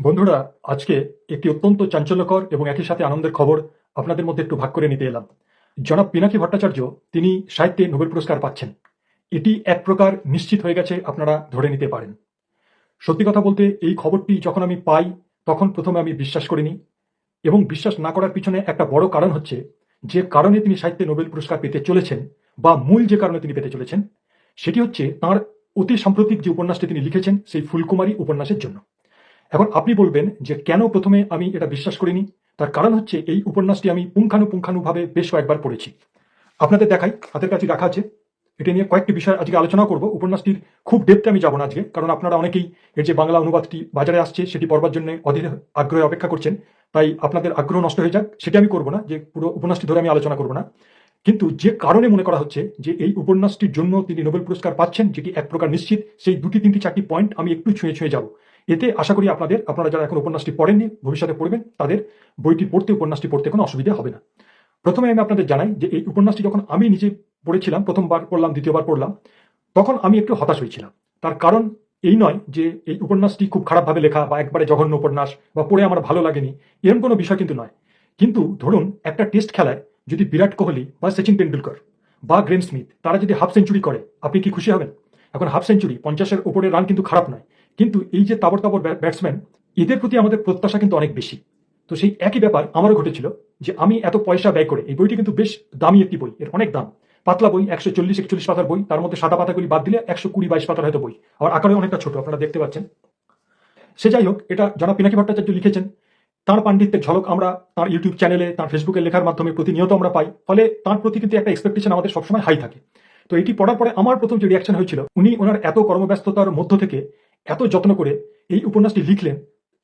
বন্ধুরা, আজকে একটি অত্যন্ত চাঞ্চল্যকর এবং একই সাথে আনন্দের খবর আপনাদের মধ্যে একটু ভাগ করে নিতে এলাম। জনাব পিনাকি ভট্টাচার্য, তিনি সাহিত্যে নোবেল পুরস্কার পাচ্ছেন। এটি এক প্রকার নিশ্চিত হয়ে গেছে আপনারা ধরে নিতে পারেন। সত্যি কথা বলতে, এই খবরটি যখন আমি পাই, তখন প্রথমে আমি বিশ্বাস করিনি। এবং বিশ্বাস না করার পিছনে একটা বড় কারণ হচ্ছে, যে কারণে তিনি সাহিত্যে নোবেল পুরস্কার পেতে চলেছেন বা মূল যে কারণে তিনি পেতে চলেছেন, সেটি হচ্ছে তার অতি সাম্প্রতিক যে উপন্যাসটি তিনি লিখেছেন, সেই ফুলকুমারী উপন্যাসের জন্য। এখন আপনি বলবেন যে কেন প্রথমে আমি এটা বিশ্বাস করিনি? তার কারণ হচ্ছে এই উপন্যাসটি আমি পুঙ্খানুপুঙ্খানুভাবে বেশ কয়েকবার পড়েছি। আপনাদের দেখাই, হাতের কাছে রাখা আছে। এটা নিয়ে কয়েকটি বিষয় আজকে আলোচনা করব। উপন্যাসটির খুব ডেপতে আমি যাব না আজকে, কারণ আপনারা অনেকেই এর যে বাংলা অনুবাদটি বাজারে আসছে সেটি পড়বার জন্য অধীর আগ্রহে অপেক্ষা করছেন, তাই আপনাদের আগ্রহ নষ্ট হয়ে যাক, সেটা আমি করব না, যে পুরো উপন্যাসটি ধরে আমি আলোচনা করব না। কিন্তু যে কারণে মনে করা হচ্ছে যে এই উপন্যাসটির জন্য তিনি নোবেল পুরস্কার পাচ্ছেন, যেটি এক প্রকার নিশ্চিত, সেই দুটি তিনটি চারটি পয়েন্ট আমি একটু ছুঁয়ে ছুঁয়ে যাব। এতে আশা করি আপনাদের, আপনারা যারা এখন উপন্যাসটি পড়েননি, ভবিষ্যতে পড়বেন, তাদের বইটি পড়তে উপন্যাসটি পড়তে কোনো অসুবিধা হবে না। প্রথমে আমি আপনাদের জানাই যে এই উপন্যাসটি যখন আমি নিজে পড়েছিলাম, প্রথমবার পড়লাম, দ্বিতীয়বার পড়লাম, তখন আমি একটু হতাশ হয়েছিলাম। তার কারণ এই নয় যে এই উপন্যাসটি খুব খারাপভাবে লেখা বা একবারে জঘন্য উপন্যাস বা পড়ে আমার ভালো লাগেনি, এরকম কোনো বিষয় কিন্তু নয়। কিন্তু ধরুন, একটা টেস্ট খেলায় যদি বিরাট কোহলি বা সচিন তেন্ডুলকর বা গ্রেন স্মিথ, তারা যদি হাফ সেঞ্চুরি করে, আপনি কি খুশি হবেন? এখন হাফ সেঞ্চুরি, পঞ্চাশের উপরে রান কিন্তু খারাপ নয়। কিন্তু এই যে তাবর তাবর ব্যাটসম্যান এদের প্রতি আমাদের প্রত্যাশা কিন্তু অনেক বেশি। তো সেই একই ব্যাপার আমারও ঘটেছিল যে আমি এত পয়সা ব্যয় করে, এই বইটি কিন্তু বেশ দামি একটি বই, এর অনেক দাম। পাতলা বই, একশো চল্লিশ, একচল্লিশ পাতার বই, তার মধ্যে সাদা পাতাগুলি বাদ দিলে একশো কুড়ি, বাইশ পাতার হয়তো বই। আবার আকারে অনেকটা ছোট, আপনারা দেখতে পাচ্ছেন। সে যাই হোক, এটা জনাব পিনাকি ভট্টাচার্য লিখেছেন, তার পাণ্ডিত্যের ঝলক আমরা তার ইউটিউব চ্যানেলে, তার ফেসবুকে লেখার মাধ্যমে প্রতিনিয়ত আমরা পাই, ফলে তার প্রতি কিন্তু একটা এক্সপেকটেশন আমাদের সবসময় হাই থাকে। তো এটি পড়ার পরে আমার প্রথম যে রিয়াকশন হয়েছিল, উনি ওনার এত কর্মব্যস্ততার মধ্য থেকে এত যত্ন করে এই উপন্যাসটি লিখলেন,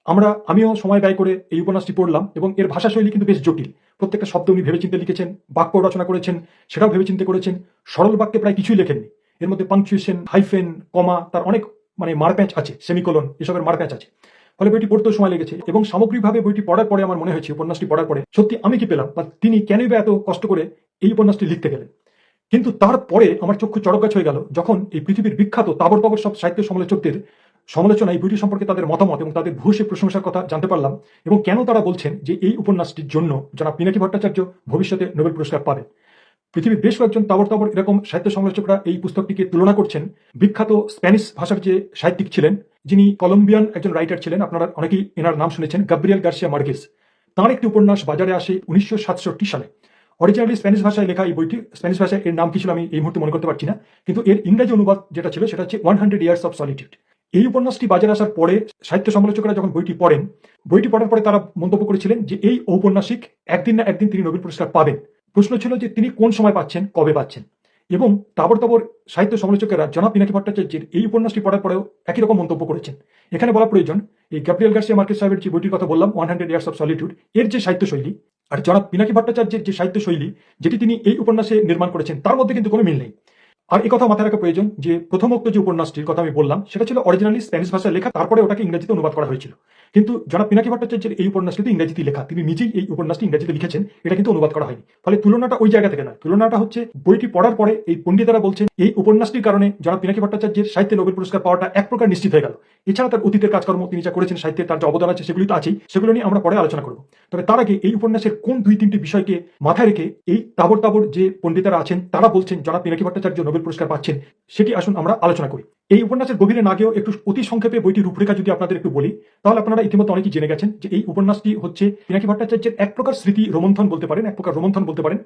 আমরা, আমিও সময় ব্যয় করে এই উপন্যাসটি পড়লাম এবং এর ভাষাশৈলী কিন্তু বেশ জটিল। প্রত্যেকটা শব্দ উনি ভেবেচিন্তে লিখেছেন, বাক্য রচনা করেছেন, সেটাও ভেবেচিন্তে করেছেন, সরল বাক্যে প্রায় কিছুই লেখেননি। এর মধ্যে পাংচুয়েশন হাইফেন কমা তার অনেক মানে মারপ্যাঁচ আছে সেমিকোলন এসবের মারপ্যাঁচ আছে। ফলে বইটি পড়তেও সময় লেগেছে এবং সামগ্রিকভাবে বইটি পড়ার পরে আমার মনে হয়েছে, উপন্যাসটি পড়ার পরে সত্যি আমি কি পেলাম বা তিনি কেনই বা এত কষ্ট করে এই উপন্যাসটি লিখতে গেলেন। কিন্তু তারপরে আমার চক্ষু চড়ক হয়ে গেল যখন এই পৃথিবীর বিখ্যাত তাবর তাবর সব সাহিত্য সমালোচকদের সমালোচনা এই বইটি সম্পর্কে তাদের মতামত এবং তাদের ভূষে প্রশংসার কথা জানতে পারলাম এবং কেন তারা বলছেন যে এই উপন্যাসটির জন্য যারা পিনাকি ভট্টাচার্য ভবিষ্যতে নোবেল পুরস্কার পাবেন। পৃথিবীর বেশ কয়েকজন তাবর তাবর এরকম সাহিত্য সমালোচকরা এই পুস্তকটিকে তুলনা করছেন। বিখ্যাত স্প্যানিশ ভাষার যে সাহিত্যিক ছিলেন, যিনি কলম্বিয়ান একজন রাইটার ছিলেন, আপনারা অনেকেই এনার নাম শুনেছেন, গাব্রিয়াল গার্সিয়া মার্গেস তাঁর একটি উপন্যাস বাজারে আসে উনিশশো সাতষট্টি সালে। অরিজিনালি স্প্যানিশ ভাষায় লেখা এই বইটি স্প্যানিশ ভাষায় এর নাম কি ছিল আমি এই মুহূর্তে মনে করতে পারছি না, কিন্তু এর ইংরেজি অনুবাদ যেটা ছিল সেটা হচ্ছে one hundred years of solitude. এই উপন্যাসটি বাজারে আসার পরে সাহিত্য সমালোচকরা যখন বইটি পড়েন, বইটি পড়ার পরে তারা মন্তব্য করেছিলেন যে এই ঔপন্যাসিক একদিন না একদিন তিনি নোবেল পুরস্কার পাবেন। প্রশ্ন ছিল যে তিনি কোন সময় পাচ্ছেন, কবে পাচ্ছেন? এবং তাবর তাবর সাহিত্য সমালোচকেরা জনাব পিনাকি ভট্টাচার্যের এই উপন্যাসটি পড়ার পরেও একই রকম মন্তব্য করেছেন। এখানে বলা প্রয়োজন, এই গ্যাব্রিয়েল গার্সিয়া মার্কেট সাহেবের যে বইটির কথা বললাম, one hundred years of solitude এর যে সাহিত্য শৈলী আর জনাব পিনাকি ভট্টাচার্যের যে সাহিত্য শৈলী, যেটি তিনি এই উপন্যাসে নির্মাণ করেছেন, তার মধ্যে কিন্তু কোনো মিল নেই। আর এই কথা মাথায় রাখা প্রয়োজন যে প্রথমোক্ত যে উপন্যাসটির কথা আমি বললাম, সেটা ছিল অরিজিনালি স্প্যানিশ ভাষায় লেখা, তারপরে ওটাকে ইংরেজিতে অনুবাদ করা হয়েছিল। কিন্তু জনাব পিনাকি ভট্টাচার্যের এই উপন্যাসটিতে ইংরেজিতে লেখা, তিনি নিজেই এই উপন্যাসটি ইংরেজিতে লিখেছেন, এটা কিন্তু অনুবাদ করা হয়নি। ফলে তুলনাটা ওই জায়গা থেকে নয়। তুলনাটা হচ্ছে বইটি পড়ার পরে এই পণ্ডিতেরা বলছেন, এই উপন্যাসটির কারণে জনাব পিনাকি ভট্টাচার্যের সাহিত্যে নোবেল পুরস্কার পাওয়াটা এক প্রকার নিশ্চিত হয়ে গেল। এছাড়া তার অতীতের কাজকর্ম, তিনি যা করেছেন সাহিত্যে তার যে অবদান আছে, সেগুলি তো আছেই, সেগুলো নিয়ে আমরা পরে আলোচনা করব। তবে তার আগে এই উপন্যাসের কোন দুই তিনটি বিষয়কে মাথায় রেখে এই তাবর তাবর যে পণ্ডিতেরা আছেন, তারা বলছেন, জনাব পিনাকি ভট্টাচার্য নোবেল পুরস্কার পাচ্ছেন, সেটি আসুন আমরা আলোচনা করি। এই উপন্যাসের গভীরে না গিয়েও একটু অতি সংক্ষেপে বইটির রূপরেখা যদি আপনাদের একটু বলি, তাহলে আপনারা ইতিমধ্যে অনেকেই জেনে গেছেন যে এই উপন্যাসটি হচ্ছে পিনাকি ভট্টাচার্যের এক প্রকার স্মৃতি রোমন্থন বলতে পারেন, এক প্রকার রোমন্থন বলতে পারেন,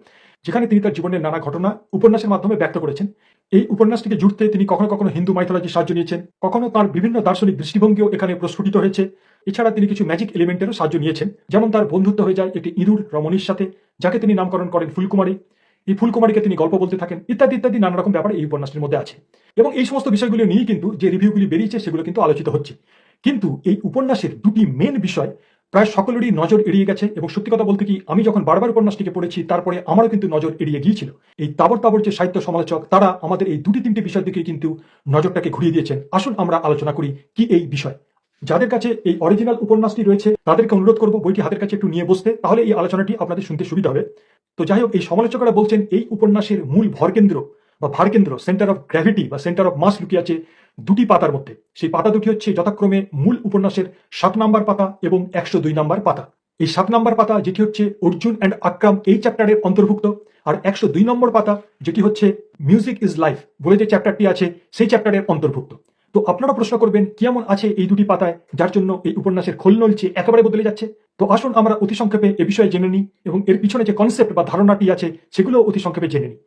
যেখানে তিনি তার জীবনের নানা ঘটনা উপন্যাসের মাধ্যমে ব্যক্ত করেছেন। এই উপন্যাসটিকে জুড়তে তিনি কখনো কখনো হিন্দু মাইথোলজির সাহায্য নিয়েছেন, কখনো তার বিভিন্ন দার্শনিক দৃষ্টিভঙ্গিও এখানে প্রস্ফুটিত হয়েছে। এছাড়া তিনি কিছু ম্যাজিক এলিমেন্টেরও সাহায্য নিয়েছেন, যেমন তার বন্ধুত্ব হয়ে যায় একটি ইঁদুর রমণীর সাথে, যাকে তিনি নামকরণ করেন ফুলকুমারী। এই ফুলকুমারীকে তিনি গল্প বলতে থাকেন, ইত্যাদি ইত্যাদি নানা রকম ব্যাপার এই উপন্যাসটির মধ্যে আছে। এবং এই সমস্ত বিষয়গুলো নিয়ে কিন্তু যে রিভিউগুলি বেরিয়েছে, সেগুলো কিন্তু আলোচিত হচ্ছে। কিন্তু এই উপন্যাসের দুটি মেন বিষয় প্রায় সকলেরই নজর এড়িয়ে গেছে এবং সত্যি কথা বলতে কি, আমি যখন বারবার উপন্যাসটিকে পড়েছি, তারপরে আমারও কিন্তু নজর এড়িয়ে গিয়েছিল। এই তাবর তাবর যে সাহিত্য সমালোচক, তারা আমাদের এই দুটি, তিনটি বিষয়ের দিকে কিন্তু নজরটাকে ঘুরিয়ে দিয়েছেন। আসুন আমরা আলোচনা করি কি এই বিষয়। যাদের কাছে এই অরিজিনাল উপন্যাসটি রয়েছে, তাদেরকে অনুরোধ করব বইটি হাতের কাছে একটু নিয়ে বসতে। তাহলে এই আলোচনাটি আপনাদের শুনতে সুবিধা হবে। তো যাই হোক এই সমালোচকরা বলছেন এই উপন্যাসের মূল ভরকেন্দ্র বা ভারকেন্দ্র সেন্টার অফ গ্র্যাভিটি বা সেন্টার অফ মাস লুকিয়ে আছে দুটি পাতার মধ্যে। সেই পাতা দুটি হচ্ছে যথাক্রমে মূল উপন্যাসের সাত নাম্বার পাতা এবং একশো দুই নাম্বার পাতা। এই সাত নাম্বার পাতা, যেটি হচ্ছে অর্জুন অ্যান্ড আক্রাম এই চ্যাপ্টারের অন্তর্ভুক্ত, আর একশো দুই নম্বর পাতা, যেটি হচ্ছে মিউজিক ইজ লাইফ বলে যে চ্যাপ্টারটি আছে, সেই চ্যাপ্টারের অন্তর্ভুক্ত। তো আপনারা প্রশ্ন করবেন, কেমন আছে এই দুটি পাতায়, যার জন্য এই উপন্যাসের খোল নলছে একেবারে বদলে যাচ্ছে? তো আসুন আমরা অতি সংক্ষেপে এ বিষয়ে জেনে নিই এবং এর পিছনে যে কনসেপ্ট বা ধারণাটি আছে, সেগুলো অতি সংক্ষেপে জেনে নিই।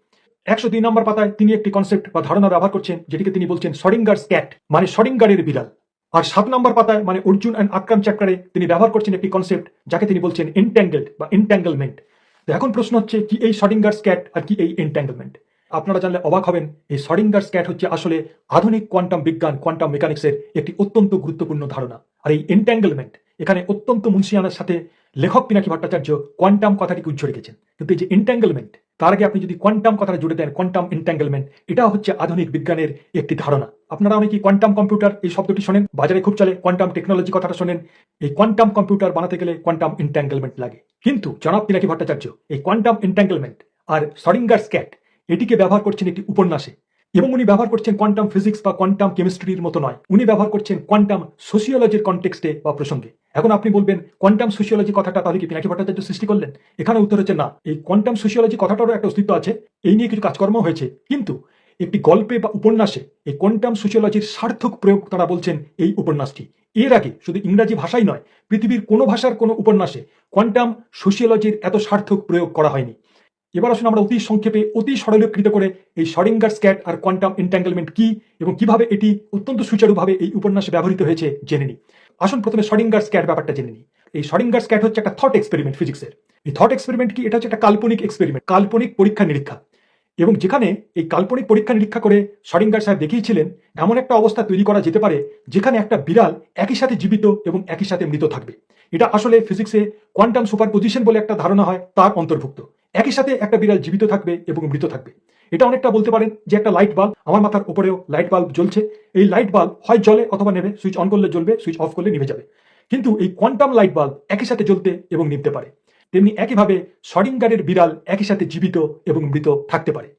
একশো দুই নম্বর পাতায় তিনি একটি কনসেপ্ট বা ধারণা ব্যবহার করছেন, যেটিকে তিনি বলছেন সডিঙ্গার্স ক্যাট মানে সডিঙ্গারের বিড়াল। আর সাত নম্বর পাতায় মানে অর্জুন অ্যান্ড আকরাম চ্যাপ্টারে তিনি ব্যবহার করছেন একটি কনসেপ্ট যাকে তিনি বলছেন এনট্যাঙ্গেলড বা এনট্যাঙ্গেলমেন্ট তো এখন প্রশ্ন হচ্ছে, কি এই সডিঙ্গার্স ক্যাট আর কি এই এনট্যাঙ্গেলমেন্ট আপনারা জানলে অবাক হবেন, এই সডিঙ্গার্স ক্যাট হচ্ছে আসলে আধুনিক কোয়ান্টাম বিজ্ঞান কোয়ান্টাম মেকানিক্সের একটি অত্যন্ত গুরুত্বপূর্ণ ধারণা। আর এই এনট্যাঙ্গেলমেন্ট এখানে অত্যন্ত মুন্সিয়ানার সাথে লেখক পিনাকি ভট্টাচার্য কোয়ান্টাম কথাটিকে উজ্জ্ব রেখেছেন। কিন্তু এই যে এনট্যাঙ্গেলমেন্ট তার আগে আপনি যদি কোয়ান্টাম কথাটা জুড়ে দেন, কোয়ান্টাম এনট্যাঙ্গেলমেন্ট এটা হচ্ছে আধুনিক বিজ্ঞানের একটি ধারণা। আপনারা অনেকেই কোয়ান্টাম কম্পিউটার এই শব্দটি শোনেন, বাজারে খুব চলে কোয়ান্টাম টেকনোলজি কথাটা শোনেন, এই কোয়ান্টাম কম্পিউটার বানাতে গেলে কোয়ান্টাম এনট্যাঙ্গেলমেন্ট লাগে। কিন্তু জনাব পিনাকি ভট্টাচার্য, এই কোয়ান্টাম এনট্যাঙ্গেলমেন্ট আর সরিঙ্গার স্ক্যাট এটিকে ব্যবহার করছেন একটি উপন্যাসে। এবং উনি ব্যবহার করছেন কোয়ান্টাম ফিজিক্স বা কোয়ান্টাম কেমিস্ট্রির মতো নয়। উনি ব্যবহার করছেন কোয়ান্টাম সোসিওলজির কনটেক্সটে বা প্রসঙ্গে। এখন আপনি বলবেন কোয়ান্টাম সোসিওলজি কথাটা তাহলে কি পিনাকি ভট্টাচার্য সৃষ্টি করলেন? এখানে উত্তর হচ্ছে না। এই কোয়ান্টাম সোসিওলজি কথাটারও একটা অস্তিত্ব আছে, এই নিয়ে কিছু কাজকর্ম হয়েছে। কিন্তু একটি গল্পে বা উপন্যাসে এই কোয়ান্টাম সোসিওলজির সার্থক প্রয়োগ তারা বলছেন এই উপন্যাসটি। এর আগে শুধু ইংরাজি ভাষাই নয়, পৃথিবীর কোনো ভাষার কোনো উপন্যাসে কোয়ান্টাম সোসিওলজির এত সার্থক প্রয়োগ করা হয়নি। এবার আসুন আমরা অতি সংক্ষেপে, অতি সরলীকৃত করে এই সরিঙ্গার স্ক্যাট আর কোয়ান্টাম এন্ট্যাঙ্গেলমেন্ট কি এবং কীভাবে এটি অত্যন্ত সুচারুভাবে এই উপন্যাসে ব্যবহৃত হয়েছে জেনে নিই। আসুন প্রথমে সরিঙ্গার স্ক্যাট ব্যাপারটা জেনে নিই। এই সরিঙ্গার স্ক্যাট হচ্ছে একটা থট এক্সপেরিমেন্ট ফিজিক্সের এই থট এক্সপেরিমেন্ট কি? এটা হচ্ছে একটা কাল্পনিক এক্সপেরিমেন্ট কাল্পনিক পরীক্ষা নিরীক্ষা। এবং যেখানে এই কাল্পনিক পরীক্ষা নিরীক্ষা করে সরিঙ্গার সাহেব দেখিয়েছিলেন, এমন একটা অবস্থা তৈরি করা যেতে পারে যেখানে একটা বিড়াল একই সাথে জীবিত এবং একই সাথে মৃত থাকবে। এটা আসলে ফিজিক্সে কোয়ান্টাম সুপার পজিশন বলে একটা ধারণা হয়, তার অন্তর্ভুক্ত। একই সাথে একটা বিড়াল জীবিত থাকবে এবং মৃত থাকবে। এটা অনেকটা বলতে পারেন যে একটা লাইট বাল্ব আমার মাথার উপরেও লাইট বাল্ব জ্বলছে। এই লাইট বাল্ব হয় জলে অথবা নেবে সুইচ অন করলে জ্বলবে সুইচ অফ করলে নিভে যাবে। কিন্তু এই কোয়ান্টাম লাইট বাল্ব একই সাথে জ্বলতে এবং নিভতে পারে। তেমনি একইভাবে সরিঙ্গারের বিড়াল একই সাথে জীবিত এবং মৃত থাকতে পারে।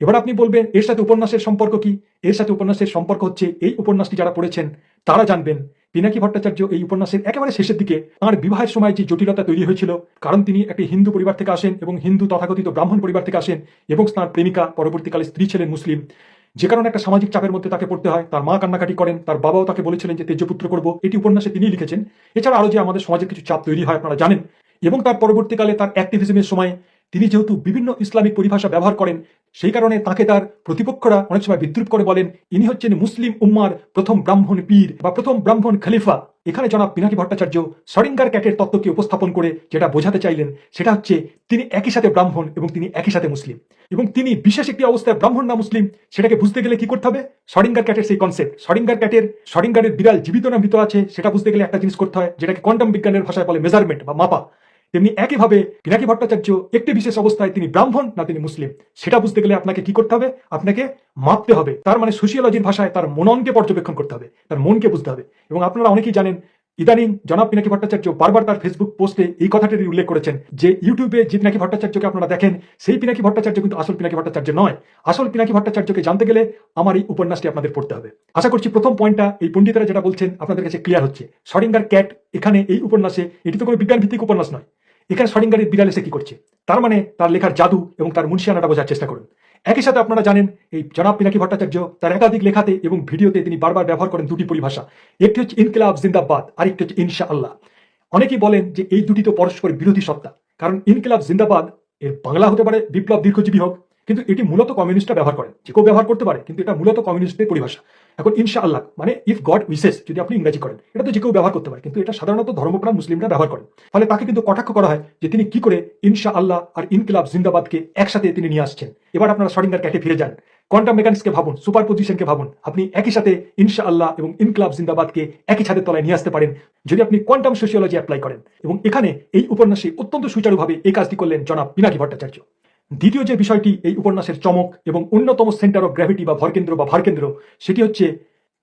এবার আপনি বলবেন, এর সাথে উপন্যাসের সম্পর্ক কি? এর সাথে উপন্যাসের সম্পর্ক হচ্ছে এই উপন্যাসটি যারা পড়েছেন, তারা জানবেন পিনাকি ভট্টাচার্য এই উপন্যাসের একেবারে শেষের দিকে তাঁর বিবাহের সময় যে জটিলতা তৈরি হয়েছিল, কারণ তিনি একটি হিন্দু পরিবার থেকে আসেন এবং হিন্দু তথাকথিত ব্রাহ্মণ পরিবার থেকে আসেন এবং তাঁর প্রেমিকা, পরবর্তীকালে স্ত্রী ছিলেন মুসলিম। যে কারণে একটা সামাজিক চাপের মধ্যে তাকে পড়তে হয়, তার মা কান্নাকাটি করেন, তার বাবাও তাকে বলেছিলেন যে তেজপুত্র করব। এটি উপন্যাসে তিনি লিখেছেন। এছাড়া আরও যে আমাদের সমাজের কিছু চাপ তৈরি হয় আপনারা জানেন। এবং তার পরবর্তীকালে তার অ্যাক্টিভিজমের সময় তিনি যেহেতু বিভিন্ন ইসলামিক পরিভাষা ব্যবহার করেন সেই কারণে তাকে তার প্রতিপক্ষরা অনেক সময় বিদ্রুপ করে বলেন, ইনি হচ্ছেন মুসলিম উম্মার প্রথম ব্রাহ্মণ পীর বা প্রথম ব্রাহ্মণ খলিফা। এখানে জনাব পিনাকি ভট্টাচার্য সরিঙ্গার ক্যাটের তত্ত্বকে উপস্থাপন করে যেটা বোঝাতে চাইলেন, সেটা হচ্ছে তিনি একই সাথে ব্রাহ্মণ এবং তিনি একই সাথে মুসলিম। এবং তিনি বিশেষ একটি অবস্থায় ব্রাহ্মণ না মুসলিম, সেটাকে বুঝতে গেলে কি করতে হবে? সরিঙ্গার ক্যাটের সেই কনসেপ্ট সরিঙ্গার ক্যাটের, সরিঙ্গারের বিড়াল জীবিত না মৃত আছে, সেটা বুঝতে গেলে একটা জিনিস করতে হয়, যেটাকে কোয়ান্টাম বিজ্ঞানের ভাষায় বলে মেজারমেন্ট বা মাপা। তেমনি একইভাবে পিনাকি ভট্টাচার্য একটি বিশেষ অবস্থায় তিনি ব্রাহ্মণ, না তিনি মুসলিম। সেটা বুঝতে গেলে আপনাকে কি করতে হবে? আপনাকে মাপতে হবে। তার মানে সোশিয়োলজির ভাষায় তার মননকে পর্যবেক্ষণ করতে হবে। তার মনকে বুঝতে হবে। এবং আপনারা অনেকেই জানেন, ইদানিং জনাব পিনাকি ভট্টাচার্য বারবার তার ফেসবুক পোস্টে এই কথাটির উল্লেখ করেছেন যে ইউটিউবে যে পিনাকি ভট্টাচার্যকে আপনারা দেখেন, সেই পিনাকি ভট্টাচার্য কিন্তু আসল পিনাকি ভট্টাচার্য নয়। আসল পিনাকি ভট্টাচার্যকে জানতে গেলে আমার এই উপন্যাসটি আপনাদের পড়তে হবে। আশা করছি প্রথম পয়েন্টটা এই পণ্ডিতেরা যেটা বলছেন আপনাদের কাছে ক্লিয়ার হচ্ছে। সরিঙ্গার ক্যাট এখানে এই উপন্যাসে, এটি তো কোনো বিজ্ঞান ভিত্তিক উপন্যাস নয়। এখানে সরিঙ্গারের বিড়াল এসে কি করছে? তার মানে তার লেখার জাদু এবং তার মুন্সিয়ানাটা বোঝার চেষ্টা করুন। একই সাথে আপনারা জানেন, এই জনাব পিনাকি ভট্টাচার্য তার একাধিক লেখাতে এবং ভিডিওতে তিনি বারবার ব্যবহার করেন দুটি পরিভাষা। একটি হচ্ছে ইনকিলাব, জিন্দাবাদ আর একটি হচ্ছে ইনশা আল্লাহ অনেকেই বলেন যে এই দুটি তো পরস্পর বিরোধী সত্তা, কারণ ইনকিলাব, জিন্দাবাদ এর বাংলা হতে পারে, বিপ্লব দীর্ঘজীবী হোক কিন্তু এটি মূলত কমিউনিস্টরা ব্যবহার করেন যে কেউ ব্যবহার করতে পারে, কিন্তু এটা মূলত কমিউনিস্টদের পরিভাষা। এখন ইনশা আল্লাহ মানে ইফ গড উইসেস যদি আপনি ইংরেজি করেন, এটা তো যে কেউ ব্যবহার করতে পারে, কিন্তু এটা সাধারণত ধর্মপ্রাণ মুসলিমরা ব্যবহার করেন ফলে তাকে কিন্তু কটাক্ষ করা হয় যে তিনি কি করে ইনশা আল্লাহ আর ইনকিলাব জিন্দাবাদকে একসাথে তিনি নিয়ে আসছেন। এবার আপনারা সরিঙ্গার ক্যাটে ফিরে যান। কোয়ান্টাম মেকানিক্সকে ভাবুন, সুপার পজিশনকে ভাবুন। আপনি একই সাথে ইনশা আল্লাহ এবং ইনকিলাব জিন্দাবাদকে একই ছাদের তলায় নিয়ে আসতে পারেন, যদি আপনি কোয়ান্টাম সোশিওলজি অ্যাপ্লাই করেন। এবং এখানে এই উপন্যাসে অত্যন্ত সুচারুভাবে এই কাজটি করলেন জনাব পিনাকি ভট্টাচার্য। দ্বিতীয় যে বিষয়টি এই উপন্যাসের চমক এবং অন্যতম সেন্টার অফ গ্র্যাভিটি বা ভরকেন্দ্র বা ভারকেন্দ্র, সেটি হচ্ছে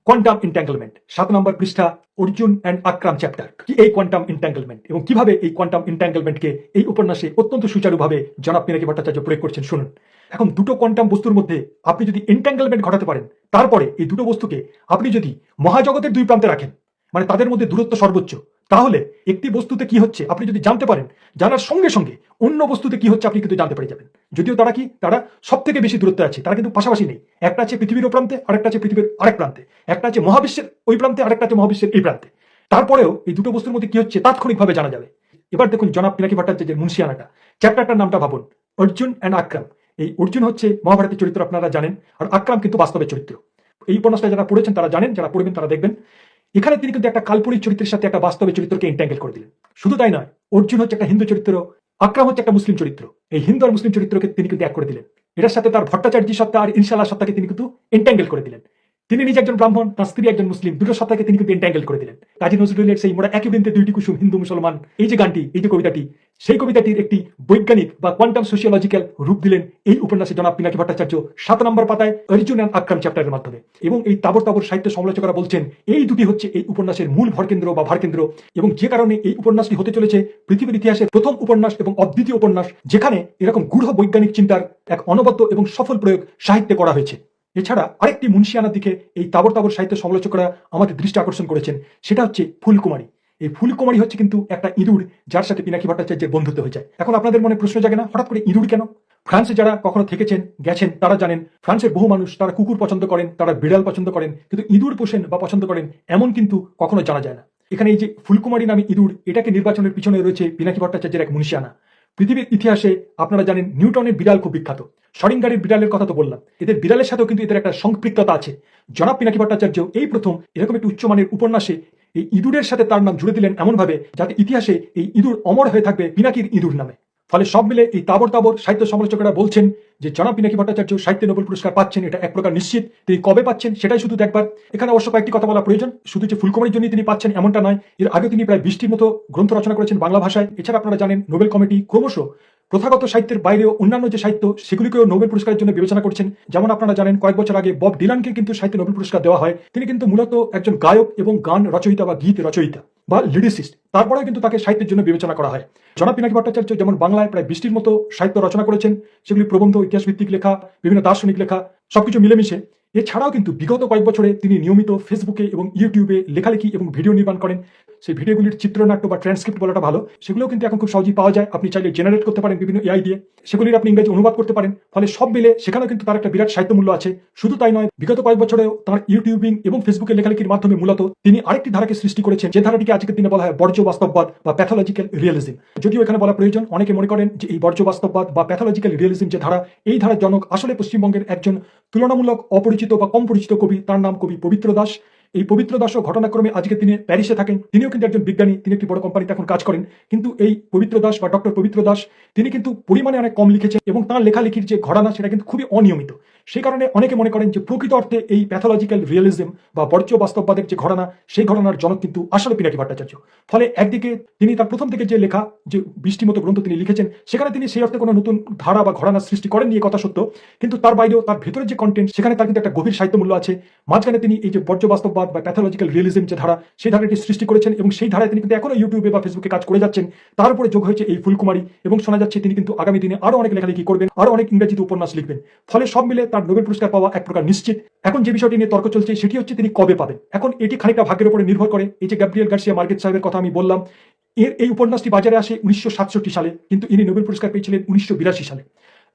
কোয়ান্টাম ইন্ট্যাঙ্গলমেন্ট সাত নম্বর পৃষ্ঠা, অর্জুন অ্যান্ড আক্রাম চ্যাপ্টার কি এই কোয়ান্টাম ইন্ট্যাঙ্গলমেন্ট এবং কীভাবে এই কোয়ান্টাম ইন্ট্যাঙ্গলমেন্টকে এই উপন্যাসে অত্যন্ত সুচারুভাবে জনাব পিনাকি ভট্টাচার্য প্রয়োগ করছেন? শুনুন। এখন দুটো কোয়ান্টাম বস্তুর মধ্যে আপনি যদি এন্ট্যাঙ্গেলমেন্ট ঘটাতে পারেন, তারপরে এই দুটো বস্তুকে আপনি যদি মহাজগতের দুই প্রান্তে রাখেন মানে তাদের মধ্যে দূরত্ব সর্বোচ্চ তাহলে একটি বস্তুতে কি হচ্ছে? আপনি যদি জানতে পারেন, জানার সঙ্গে সঙ্গে অন্য বস্তুতে কি হচ্ছে আপনি কিন্তু জানতে পেরে যাবেন। যদিও তারা কি? তারা সব থেকে বেশি দূরত্বে আছে, তারা কিন্তু পাশাপাশি নেই। একটা আছে পৃথিবীর ও প্রান্তে, আরেকটা আছে পৃথিবীর আরেক প্রান্তে। একটা আছে মহাবিশ্বের ওই প্রান্তে, আরেকটা আছে মহাবিশ্বের এই প্রান্তে। তারপরেও এই দুটো বস্তুর মধ্যে কি হচ্ছে? তাৎক্ষণিকভাবে জানা যাবে। এবার দেখুন জনাব পিনাকি ভট্টাচার্যের মুন্সিয়ানাটা। চ্যাপ্টারটার নামটা ভাবুন। অর্জুন অ্যান্ড আক্রাম। এই অর্জুন হচ্ছে মহাভারতের চরিত্র, আপনারা জানেন। আর আক্রাম কিন্তু বাস্তবের চরিত্র। এই উপন্যাসটা যারা পড়েছেন, তারা জানেন, যারা পড়বেন, তারা দেখবেন। এখানে তিনি কিন্তু একটা কাল্পনিক চরিত্রের সাথে একটা বাস্তবের চরিত্রকে ইন্ট্যাঙ্গেল করে দিলেন। শুধু তাই নয়, অর্জুন হচ্ছে একটা হিন্দু চরিত্র, আক্রাম হচ্ছে একটা মুসলিম চরিত্র। এই হিন্দু আর মুসলিম চরিত্রকে তিনি কিন্তু এক করে দিলেন। এটার সাথে তার ভট্টাচার্য সত্তা আর ইনশাল্লাহ সত্তাকে তিনি কিন্তু ইন্ট্যাঙ্গেল করে দিলেন। তিনি নিজে একজন ব্রাহ্মণ, তার স্ত্রী একজন মুসলিম, দুটো সত্তাকে তিনি কিন্তু ইন্ট্যাঙ্গেল করে দিলেন। কাজী নজরুলের সেই মোড়া একই বৃন্তে দুইটি কুসুম, হিন্দু মুসলমান, এই যে গানটি, এই যে কবিতাটি, সেই কবিতাটির একটি বৈজ্ঞানিক বা কোয়ান্টাম সোশিয়োলজিক্যাল রূপ দিলেন এই উপন্যাসে জনাব পিনাকি ভট্টাচার্য সাত নম্বর পাতায় অর্জুন অ্যান্ড আকরাম চ্যাপ্টারের মাধ্যমে। এবং এই তাবর তাবর সাহিত্য সমালোচকরা বলছেন, এই দুটি হচ্ছে এই উপন্যাসের মূল ভরকেন্দ্র বা ভারকেন্দ্র এবং যে কারণে এই উপন্যাসটি হতে চলেছে পৃথিবীর ইতিহাসের প্রথম উপন্যাস এবং অদ্বিতীয় উপন্যাস, যেখানে এরকম গূঢ় বৈজ্ঞানিক চিন্তার এক অনবদ্য এবং সফল প্রয়োগ সাহিত্যে করা হয়েছে। এছাড়া আরেকটি মুন্সিয়ানার দিকে এই তাবর তাবর সাহিত্য সমালোচকরা আমাদের দৃষ্টি আকর্ষণ করেছেন, সেটা হচ্ছে ফুলকুমারী। এই ফুলকুমারী হচ্ছে কিন্তু একটা ইঁদুর, যার সাথে পিনাকি ভট্টাচার্যের বন্ধুত্ব হয়ে যায়। এখন আপনাদের মনে প্রশ্ন জাগে না, হঠাৎ করে ইঁদুর কেন? ফ্রান্সে যারা কখনো থেকেছেন, গেছেন, তারা জানেন, ফ্রান্সের বহু মানুষ তারা কুকুর পছন্দ করেন, তারা বিড়াল পছন্দ করেন, কিন্তু ইঁদুর পোষেন বা পছন্দ করেন এমন কিন্তু কখনো জানা যায় না। এখানে এই যে ফুলকুমারী নামে ইঁদুর, এটাকে নির্বাচনের পিছনে রয়েছে পিনাকি ভট্টাচার্যের এক মুন্সিয়ানা। পৃথিবীর ইতিহাসে আপনারা জানেন নিউটনের বিড়াল খুব বিখ্যাত। সরিঙ্গারের বিড়ালের কথা তো বললাম। এদের বিড়ালের সাথেও কিন্তু এদের একটা সম্পৃক্ততা আছে। জনাব পিনাকি ভট্টাচার্য এই প্রথম এরকম একটি উচ্চমানের উপন্যাসে এই ইঁদুরের সাথে তার নাম জুড়ে দিলেন এমনভাবে যাতে ইতিহাসে এই ইঁদুর অমর হয়ে থাকবে পিনাকির ইঁদুর নামে। ফলে সব মিলে এই তাবর তাবর সাহিত্য সমালোচকরা বলছেন যে জনাব পিনাকি ভট্টাচার্য সাহিত্য নোবেল পুরস্কার পাচ্ছেন, এটা এক প্রকার নিশ্চিত। তিনি কবে পাচ্ছেন সেটাই শুধু দেখবার। এখানে অবশ্য কয়েকটি কথা বলা প্রয়োজন। শুধু যে ফুলকুমারির জন্য তিনি পাচ্ছেন এমনটা নয়, এর আগে তিনি প্রায় বৃষ্টির মতো গ্রন্থ রচনা করেছেন বাংলা ভাষায়। এছাড়া আপনারা জানেন, নোবেল কমিটি ক্রমশ প্রথাগত সাহিত্যের বাইরেও অন্যান্য যে সাহিত্য, সেগুলিকেও নোবেল পুরস্কারের জন্য বিবেচনা করছেন। যেমন আপনারা জানেন, কয়েক বছর আগে বব ডিলানকে কিন্তু সাহিত্য নোবেল পুরস্কার দেওয়া হয়। তিনি কিন্তু মূলত একজন গায়ক এবং গান রচয়িতা বা গীত রচয়িতা। বা লিরিসিস্ট। তারপরেও কিন্তু তাকে সাহিত্যের জন্য বিবেচনা করা হয়। জনাব পিনাকি ভট্টাচার্য যেমন বাংলায় প্রায় বৃষ্টির মতো সাহিত্য রচনা করেছেন, সেগুলি প্রবন্ধ ইতিহাস ভিত্তিক লেখা, বিভিন্ন দার্শনিক লেখা, সবকিছু মিলেমিশে। এছাড়াও কিন্তু বিগত কয়েক বছরে তিনি নিয়মিত ফেসবুকে এবং ইউটিউবে লেখালেখি এবং ভিডিও নির্মাণ করেন। সেই ভিডিওগুলির চিত্রনাট্য বা ট্রান্সক্রিপ্ট বলাটা ভালো। সেগুলোও কিন্তু এখন খুব সহজেই পাওয়া যায়। আপনি চাইলে জেনারেট করতে পারেন বিভিন্ন এআই দিয়ে। সেগুলির আপনি ইংরেজি অনুবাদ করতে পারেন। ফলে সব মিলে সেখানেও কিন্তু তার একটা বিরাট সাহিত্য মূল্য আছে। শুধু তাই নয়, বিগত কয়েক বছরেও তার ইউটিউবিং এবং ফেসবুকে লেখালেখির মাধ্যমে মূলত তিনি আরেকটি ধারাকে সৃষ্টি করেছেন, যে ধারাটিকে আজকের দিনে বলা হয় বর্জ্য বাস্তববাদ বা প্যাথোলজিক্যাল রিয়েলিজম যদিও এখানে বলা প্রয়োজন, অনেকে মনে করেন যে এই বর্জ্য বাস্তববাদ বা প্যাথোলজিক্যাল রিয়েলিজম যে ধারা, এই ধারার জনক আসলে পশ্চিমবঙ্গের একজন তুলনামূলক অপরিচিত বা কম পরিচিত কবি। তার নাম কবি পবিত্র দাস। এই পবিত্র দাসও ঘটনাক্রমে আজকে তিনি প্যারিসে থাকেন। তিনিও কিন্তু একজন বিজ্ঞানী, তিনি একটি বড় কোম্পানিতে এখন কাজ করেন। কিন্তু এই পবিত্র দাস বা ডক্টর পবিত্র দাস, তিনি কিন্তু পরিমাণে অনেক কম লিখেছেন এবং তার লেখালেখির যে ঘটনা সেটা কিন্তু খুবই অনিয়মিত। সেই কারণে অনেকে মনে করেন যে প্রকৃত অর্থে এই প্যাথোলজিক্যাল রিয়েলিজম বা বর্জ্য বাস্তববাদের যে ঘটনা সেই ঘটনার জনক কিন্তু আসলে পিনাকি ভট্টাচার্য। ফলে একদিকে তিনি তার প্রথম থেকে যে লেখা, যে বৃষ্টি মতো গ্রন্থ তিনি লিখেছেন, সেখানে তিনি সেই অর্থে কোনো নতুন ধারা বা ঘটনা সৃষ্টি করেন নিয়ে কথা সত্য। কিন্তু তার বাইরেও তার ভেতরের যে কন্টেন্ট সেখানে তার কিন্তু একটা গভীর সাহিত্য মূল্য আছে। মাঝখানে তিনি এই যে বর্জ্য বাস্তববাদ বা প্যাথোলজিক্যাল রিয়েলিজম যে ধারা, সেই ধারাটি সৃষ্টি করেছেন এবং সেই ধারায় তিনি কিন্তু এখনও ইউটিউবে বা ফেসবুকে কাজ করে যাচ্ছেন। তার উপরে যোগ হয়েছে এই ফুলকুমারী এবং শোনা যাচ্ছে তিনি কিন্তু আগামী দিনে আরও অনেক লেখালেখি করবেন, আরও অনেক ইংরেজিতে উপন্যাস লিখবেন। ফলে সব মিলে তার নোবেল পুরস্কার পাওয়া এক প্রকার নিশ্চিত। এখন যে বিষয়টি নিয়ে তর্ক চলছে, সেটি হচ্ছে তিনি কবে পাবেন? এখন এটি খানিকটা ভাগ্যের উপরে নির্ভর করে। এই যে গ্যাব্রিয়েল গার্সিয়া মার্কেট সাহেবের কথা আমি বললাম, এর এই উপন্যাসটি বাজারে আসে উনিশশো সাতষট্টি সালে, কিন্তু ইনি নোবেল পুরস্কার পেয়েছিলেন উনিশশো বিরাশি সালে।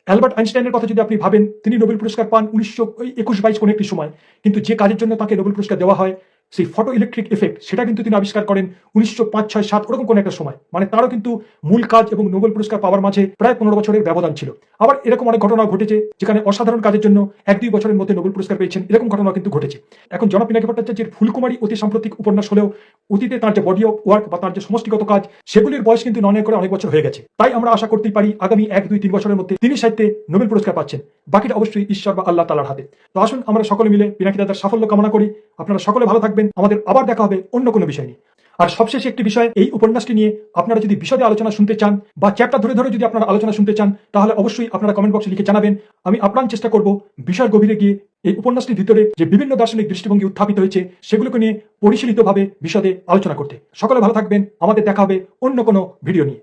অ্যালবার্ট আইনস্টাইনের কথা যদি আপনি ভাবেন, তিনি নোবেল পুরস্কার পান উনিশশো একুশ বাইশ কোনো একটি সময়। কিন্তু যে কাজের জন্য তাকে নোবেল পুরস্কার দেওয়া হয় সেই ফটো ইলেকট্রিক এফেক্ট সেটা কিন্তু তিনি আবিষ্কার করেন উনিশশো পাঁচ, ছয়, সাত, ওরকম কোন একটা সময়। মানে তারও কিন্তু মূল কাজ এবং নোবেল পুরস্কার পাওয়ার মাঝে প্রায় পনেরো বছরের ব্যবধান ছিল। আবার এরকম অনেক ঘটনা ঘটেছে, যেখানে অসাধারণ কাজের জন্য এক দুই বছরের মধ্যে নোবেল পুরস্কার পেয়েছেন, এরকম ঘটনা কিন্তু ঘটেছে। এখন জনাব পিনাকি ভট্টাচার্যের ফুলকুমারী অতি সাম্প্রতিক উপন্যাস হলেও অতীতে তার যে বডি অফ ওয়ার্ক বা তার যে সমষ্টিগত কাজ, সেগুলির বয়স কিন্তু নয় করে অনেক বছর হয়ে গেছে। তাই আমরা আশা করতেই পারি আগামী এক, দুই, তিন বছরের মধ্যে তিনি সাহিত্যে নোবেল পুরস্কার পাচ্ছেন। বাকিটা অবশ্যই ঈশ্বর বা আল্লাহ তালার হাতে। তো আসুন আমরা সকলে মিলে পিনাকি দাদার সাফল্য কামনা করি। আপনারা সকলে ভালো থাকবেন। আমাদের আবার দেখা হবে অন্য কোনো বিষয় নিয়ে। আর সবশেষে একটি বিষয়, এই উপন্যাসটি নিয়ে আপনারা যদি বিশদে আলোচনা শুনতে চান বা চ্যাপ্টার ধরে ধরে যদি আপনারা আলোচনা শুনতে চান, তাহলে অবশ্যই আপনারা কমেন্ট বক্সে লিখে জানাবেন। আমি আপ্রাণ চেষ্টা করব বিষয় গভীরে গিয়ে এই উপন্যাসটির ভিতরে যে বিভিন্ন দার্শনিক দৃষ্টিভঙ্গি উত্থাপিত হয়েছে, সেগুলোকে নিয়ে পরিশীলিতভাবে বিশদে আলোচনা করতে। সকলে ভালো থাকবেন, আমাদের দেখা হবে অন্য কোনো ভিডিও নিয়ে।